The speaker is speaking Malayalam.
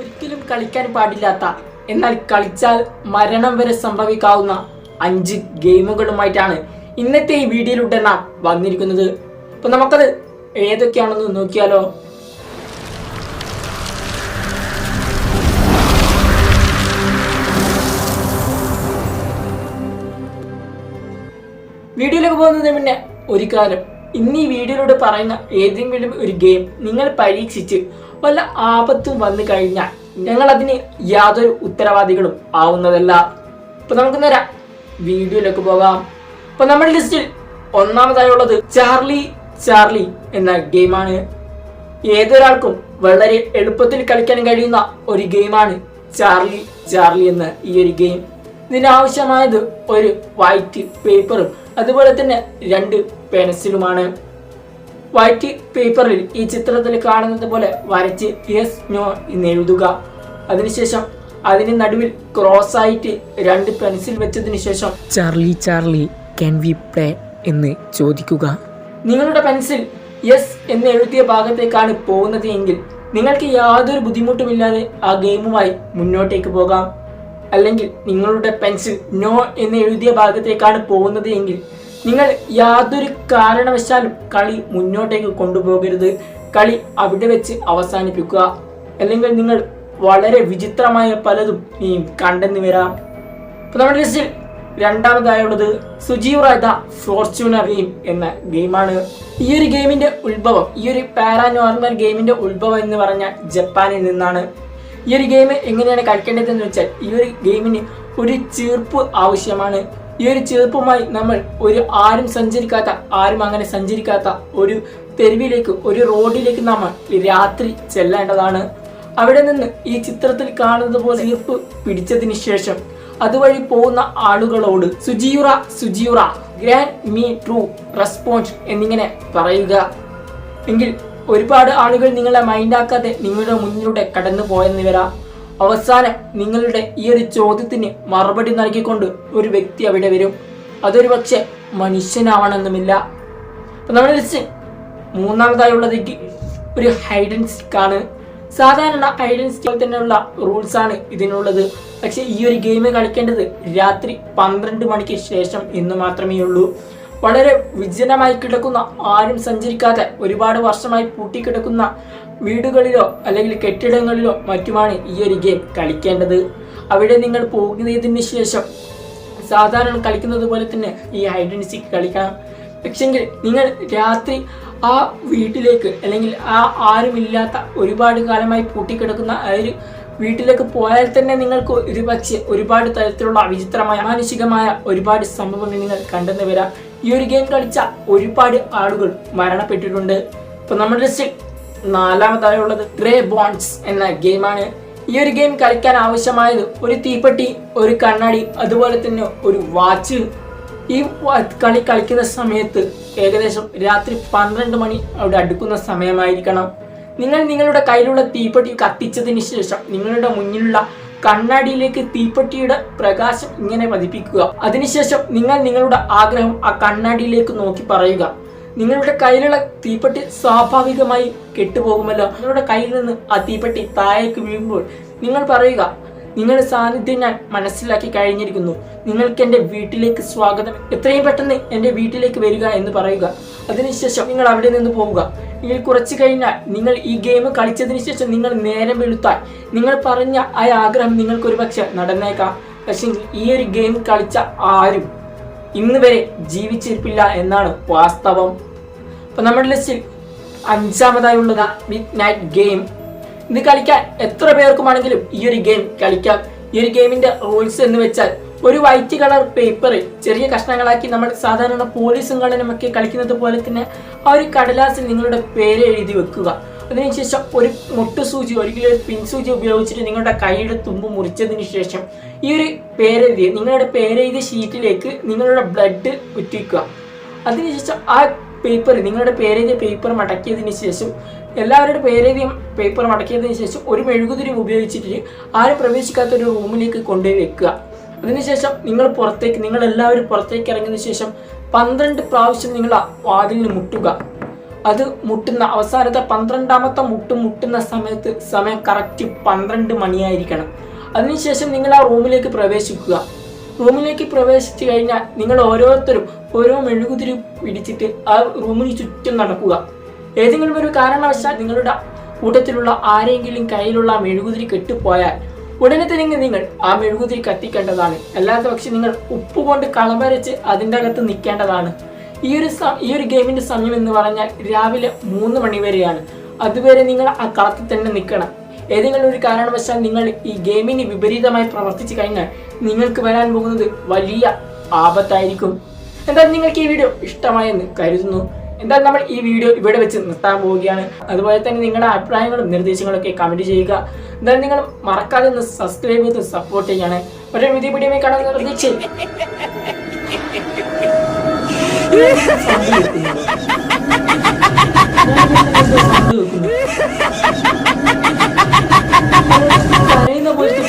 ഒരിക്കലും കളിക്കാൻ പാടില്ലാത്ത എന്നാൽ കളിച്ചാൽ മരണം വരെ സംഭവിക്കാവുന്ന അഞ്ച് ഗെയിമുകളുമായിട്ടാണ് ഇന്നത്തെ ഈ വീഡിയോയിലൂടെ നാം വന്നിരിക്കുന്നത്. അപ്പൊ നമുക്കത് ഏതൊക്കെയാണെന്ന് നോക്കിയാലോ? വീഡിയോയിലേക്ക് പോകുന്നതിന് മുന്നേ ഒരു കാര്യം. ഇന്ന് ഈ വീഡിയോയിലൂടെ പറയുന്ന ഏതെങ്കിലും ഒരു ഗെയിം നിങ്ങൾ പരീക്ഷിച്ച് വല്ല ആപത്തും വന്നു കഴിഞ്ഞാൽ ഞങ്ങൾ അതിന് യാതൊരു ഉത്തരവാദികളും ആവുന്നതല്ല. ഇപ്പൊ നമുക്ക് നേരാം വീഡിയോയിലേക്ക് പോകാം. ഇപ്പൊ നമ്മുടെ ലിസ്റ്റിൽ ഒന്നാമതായി ഉള്ളത് ചാർലി ചാർലി എന്ന ഗെയിമാണ് ഏതൊരാൾക്കും വളരെ എളുപ്പത്തിൽ കളിക്കാൻ കഴിയുന്ന ഒരു ഗെയിമാണ് ചാർലി ചാർലി എന്ന ഈ ഒരു ഗെയിം ഇതിനാവശ്യമായത് ഒരു വൈറ്റ് പേപ്പറും അതുപോലെ തന്നെ രണ്ട് പെൻസിലുമാണ് വൈറ്റ് പേപ്പറിൽ ഈ ചിത്രത്തിൽ കാണുന്നത് പോലെ വരച്ച് യെസ് നോ എന്ന് എഴുതുക. അതിനുശേഷം അതിന് നടുവിൽ ക്രോസ് ആയിട്ട് രണ്ട് പെൻസിൽ വെച്ചതിന് ശേഷം Charlie Charlie can we play എന്ന് ചോദിക്കുക. നിങ്ങളുടെ പെൻസിൽ യെസ് എന്ന് എഴുതിയ ഭാഗത്തേക്കാണ് പോകുന്നത് എങ്കിൽ നിങ്ങൾക്ക് യാതൊരു ബുദ്ധിമുട്ടുമില്ലാതെ ആ ഗെയിമുമായി മുന്നോട്ടേക്ക് പോകാം. അല്ലെങ്കിൽ നിങ്ങളുടെ പെൻസിൽ നോ എന്ന് എഴുതിയ ഭാഗത്തേക്കാണ് പോകുന്നത് എങ്കിൽ നിങ്ങൾ യാതൊരു കാരണവശാലും കളി മുന്നോട്ടേക്ക് കൊണ്ടുപോകരുത്. കളി അവിടെ വെച്ച് അവസാനിപ്പിക്കുക. അല്ലെങ്കിൽ നിങ്ങൾ വളരെ വിചിത്രമായ പലതും ഈ കണ്ടെന്ന് വരാം. നമ്മുടെ ലിസ്റ്റിൽ രണ്ടാമതായുള്ളത് സുജീവ് റായ്ത ഫോർച്യൂണർ ഗെയിം എന്ന ഗെയിമാണ്. ഈ ഒരു ഗെയിമിന്റെ ഉത്ഭവം ഈ ഒരു പാരാനോർമൽ ഗെയിമിന്റെ ഉത്ഭവം എന്ന് പറഞ്ഞാൽ ജപ്പാനിൽ നിന്നാണ്. ഈ ഒരു ഗെയിം എങ്ങനെയാണ് കളിക്കേണ്ടതെന്ന് വെച്ചാൽ ഈ ഒരു ഗെയിമിന് ഒരു ചീർപ്പ് ആവശ്യമാണ്. ഈ ഒരു ചെറുപ്പമായി നമ്മൾ ഒരു ആരും സഞ്ചരിക്കാത്ത ആരും അങ്ങനെ സഞ്ചരിക്കാത്ത ഒരു തെരുവിലേക്ക് ഒരു റോഡിലേക്ക് നമ്മൾ രാത്രി ചെല്ലേണ്ടതാണ്. അവിടെ നിന്ന് ഈ ചിത്രത്തിൽ കാണുന്നത് പോലെ ഈർപ്പ് പിടിച്ചതിന് ശേഷം അതുവഴി പോകുന്ന ആളുകളോട് സുജിയുറ സുജിയുറ ഗ്രാൻഡ് മീ ട്രൂ റെസ്പോൺസ് എന്നിങ്ങനെ പറയുക. എങ്കിൽ ഒരുപാട് ആളുകൾ നിങ്ങളെ മൈൻഡാക്കാതെ നിങ്ങളുടെ മുന്നിലൂടെ കടന്നു പോയെന്ന് വരാം. അവസാനം നിങ്ങളുടെ ഈ ഒരു ചോദ്യത്തിന് മറുപടി നൽകിക്കൊണ്ട് ഒരു വ്യക്തി അവിടെ വരും. അതൊരു പക്ഷെ മനുഷ്യനാവണമെന്നുമില്ല. അപ്പൊ നമ്മുടെ ലിസ്റ്റ് മൂന്നാമതായുള്ളത് ഒരു ഹൈഡൻ സ്റ്റിക്ക് ആണ്. സാധാരണ ഹൈഡൻ സ്റ്റിക്ക് തന്നെയുള്ള റൂൾസ് ആണ് ഇതിനുള്ളത്. പക്ഷെ ഈ ഒരു ഗെയിം കളിക്കേണ്ടത് രാത്രി പന്ത്രണ്ട് മണിക്ക് ശേഷം എന്ന് മാത്രമേ ഉള്ളൂ. വളരെ വിജനമായി കിടക്കുന്ന ആരും സഞ്ചരിക്കാതെ ഒരുപാട് വർഷമായി പൂട്ടിക്കിടക്കുന്ന വീടുകളിലോ അല്ലെങ്കിൽ കെട്ടിടങ്ങളിലോ മറ്റുമാണ് ഈ ഒരു ഗെയിം കളിക്കേണ്ടത്. അവിടെ നിങ്ങൾ പോകുന്നതിന് ശേഷം സാധാരണ കളിക്കുന്നത് പോലെ തന്നെ ഈ ഐഡൻസിറ്റി കളിക്കണം. പക്ഷെങ്കിൽ നിങ്ങൾ രാത്രി ആ വീട്ടിലേക്ക് അല്ലെങ്കിൽ ആ ആരുമില്ലാത്ത ഒരുപാട് കാലമായി പൂട്ടിക്കിടക്കുന്ന ആ ഒരു വീട്ടിലേക്ക് പോയാൽ തന്നെ നിങ്ങൾക്ക് ഒരുപക്ഷെ ഒരുപാട് തരത്തിലുള്ള വിചിത്രമായ മാനസികമായ ഒരുപാട് സംഭവങ്ങൾ നിങ്ങൾ കണ്ടെന്ന് വരാം. ഈ ഒരു ഗെയിം കളിച്ച ഒരുപാട് ആളുകൾ മരണപ്പെട്ടിട്ടുണ്ട്. ഇപ്പൊ നമ്മുടെ ലിസ്റ്റിൽ നാലാമതായുള്ളത് ഗ്രേ ബോൺസ് എന്ന ഗെയിമാണ് ഈ ഒരു ഗെയിം കളിക്കാൻ ആവശ്യമായത് ഒരു തീപ്പെട്ടി ഒരു കണ്ണാടി അതുപോലെ തന്നെ ഒരു വാച്ച് ഈ കളി കളിക്കുന്ന സമയത്ത് ഏകദേശം രാത്രി പന്ത്രണ്ട് മണി അവിടെ അടുക്കുന്ന സമയമായിരിക്കണം. നിങ്ങൾ നിങ്ങളുടെ കയ്യിലുള്ള തീപ്പെട്ടി കത്തിച്ചതിന് ശേഷം നിങ്ങളുടെ മുന്നിലുള്ള കണ്ണാടിയിലേക്ക് തീപ്പെട്ടിയുടെ പ്രകാശം ഇങ്ങനെ പതിപ്പിക്കുക. അതിനുശേഷം നിങ്ങൾ നിങ്ങളുടെ ആഗ്രഹം ആ കണ്ണാടിയിലേക്ക് നോക്കി പറയുക. നിങ്ങളുടെ കയ്യിലുള്ള തീപ്പെട്ടി സ്വാഭാവികമായി കെട്ടുപോകുമല്ലോ. നിങ്ങളുടെ കയ്യിൽ നിന്ന് ആ തീപ്പെട്ടി താഴേക്ക് വീഴുമ്പോൾ നിങ്ങൾ പറയുക നിങ്ങളുടെ സാന്നിധ്യം ഞാൻ മനസ്സിലാക്കി കഴിഞ്ഞിരിക്കുന്നു. നിങ്ങൾക്ക് എന്റെ വീട്ടിലേക്ക് സ്വാഗതം. എത്രയും പെട്ടെന്ന് എന്റെ വീട്ടിലേക്ക് വരിക എന്ന് പറയുക. അതിനുശേഷം നിങ്ങൾ അവിടെ നിന്ന് പോവുക. നിങ്ങൾ കുറച്ച് കഴിഞ്ഞാൽ നിങ്ങൾ ഈ ഗെയിം കളിച്ചതിന് ശേഷം നിങ്ങൾ നേരം വെളുത്താൽ നിങ്ങൾ പറഞ്ഞ ആ ആഗ്രഹം നിങ്ങൾക്ക് ഒരു പക്ഷെ നടന്നേക്കാം. പക്ഷെ ഈ ഒരു ഗെയിം കളിച്ച ആരും ഇന്ന് വരെ ജീവിച്ചിരിപ്പില്ല എന്നാണ് വാസ്തവം. അപ്പൊ നമ്മുടെ ലിസ്റ്റിൽ അഞ്ചാമതായുള്ളത് മിഡ് നൈറ്റ് ഗെയിം ഇത് കളിക്കാൻ എത്ര പേർക്കുമാണെങ്കിലും ഈ ഒരു ഗെയിം കളിക്കാം. ഈ ഒരു ഗെയിമിന്റെ റൂൾസ് എന്ന് വെച്ചാൽ ഒരു വൈറ്റ് കളർ പേപ്പറിൽ ചെറിയ കഷ്ണങ്ങളാക്കി നമ്മൾ സാധാരണ പോലീസും ഒക്കെ കളിക്കുന്നത് പോലെ തന്നെ ആ ഒരു കടലാസിൽ നിങ്ങളുടെ പേര് എഴുതി വെക്കുക. അതിനുശേഷം ഒരു മുട്ടു സൂചി ഒരിക്കലും ഒരു പിൻ പിൻസൂചി ഉപയോഗിച്ചിട്ട് നിങ്ങളുടെ കൈയുടെ തുമ്പ് മുറിച്ചതിന് ശേഷം ഈ ഒരു പേരെഴുതി നിങ്ങളുടെ പേരെഴുതിയ ഷീറ്റിലേക്ക് നിങ്ങളുടെ ബ്ലഡ് ഉറ്റിക്കുക അതിനുശേഷം ആ പേപ്പർ നിങ്ങളുടെ പേരെഴുതിയ പേപ്പർ മടക്കിയതിന് ശേഷം എല്ലാവരുടെ പേരെഴുതിയ പേപ്പർ മടക്കിയതിന് ശേഷം ഒരു മെഴുകുതിരി ഉപയോഗിച്ചിട്ട് ആരും പ്രവേശിക്കാത്ത ഒരു റൂമിലേക്ക് കൊണ്ടുപോയി വെക്കുക. അതിനുശേഷം നിങ്ങൾ പുറത്തേക്ക് നിങ്ങൾ എല്ലാവരും പുറത്തേക്ക് ഇറങ്ങിയതിന് ശേഷം പന്ത്രണ്ട് പ്രാവശ്യം നിങ്ങൾ വാതിലിന് മുട്ടുക. അത് മുട്ടുന്ന അവസാനത്തെ പന്ത്രണ്ടാമത്തെ മുട്ട് മുട്ടുന്ന സമയത്ത് സമയം കറക്റ്റ് പന്ത്രണ്ട് മണിയായിരിക്കണം. അതിനുശേഷം നിങ്ങൾ ആ റൂമിലേക്ക് പ്രവേശിക്കുക. റൂമിലേക്ക് പ്രവേശിച്ചു കഴിഞ്ഞാൽ നിങ്ങൾ ഓരോരുത്തരും ഓരോ മെഴുകുതിരി പിടിച്ചിട്ട് ആ റൂമിന് ചുറ്റും നടക്കുക. ഏതെങ്കിലും ഒരു കാരണവശാൽ നിങ്ങളുടെ കൂട്ടത്തിലുള്ള ആരെങ്കിലും കയ്യിലുള്ള ആ മെഴുകുതിരി കെട്ടിപ്പോയാൽ ഉടനെ തന്നെ നിങ്ങൾ ആ മെഴുകുതിരി കത്തിക്കേണ്ടതാണ്. അല്ലാത്ത പക്ഷെ നിങ്ങൾ ഉപ്പുകൊണ്ട് കളമരച്ച് അതിന്റെ അകത്ത് നിൽക്കേണ്ടതാണ്. ഈ ഒരു ഈ ഒരു ഗെയിമിന്റെ സമയം എന്ന് പറഞ്ഞാൽ രാവിലെ മൂന്ന് മണി വരെയാണ്. അതുവരെ നിങ്ങൾ ആ കളത്തിൽ തന്നെ നിൽക്കണം. ഏതെങ്കിലും ഒരു കാരണവശാൽ നിങ്ങൾ ഈ ഗെയിമിന് വിപരീതമായി പ്രവർത്തിച്ചു കഴിഞ്ഞാൽ നിങ്ങൾക്ക് വരാൻ പോകുന്നത് വലിയ ആപത്തായിരിക്കും. എന്തായാലും നിങ്ങൾക്ക് ഈ വീഡിയോ ഇഷ്ടമായെന്ന് കരുതുന്നു. എന്തായാലും നമ്മൾ ഈ വീഡിയോ ഇവിടെ വെച്ച് നിർത്താൻ പോവുകയാണ്. അതുപോലെ തന്നെ നിങ്ങളുടെ അഭിപ്രായങ്ങളും നിർദ്ദേശങ്ങളൊക്കെ കമന്റ് ചെയ്യുക. എന്തായാലും നിങ്ങൾ മറക്കാതെ ഒന്ന് സബ്സ്ക്രൈബ് ചെയ്ത് സപ്പോർട്ട് ചെയ്യാണ്. ഒരു പുതിയ വീഡിയോ കാണാൻ പ്രതീക്ഷ പറയുന്ന പോലത്തെ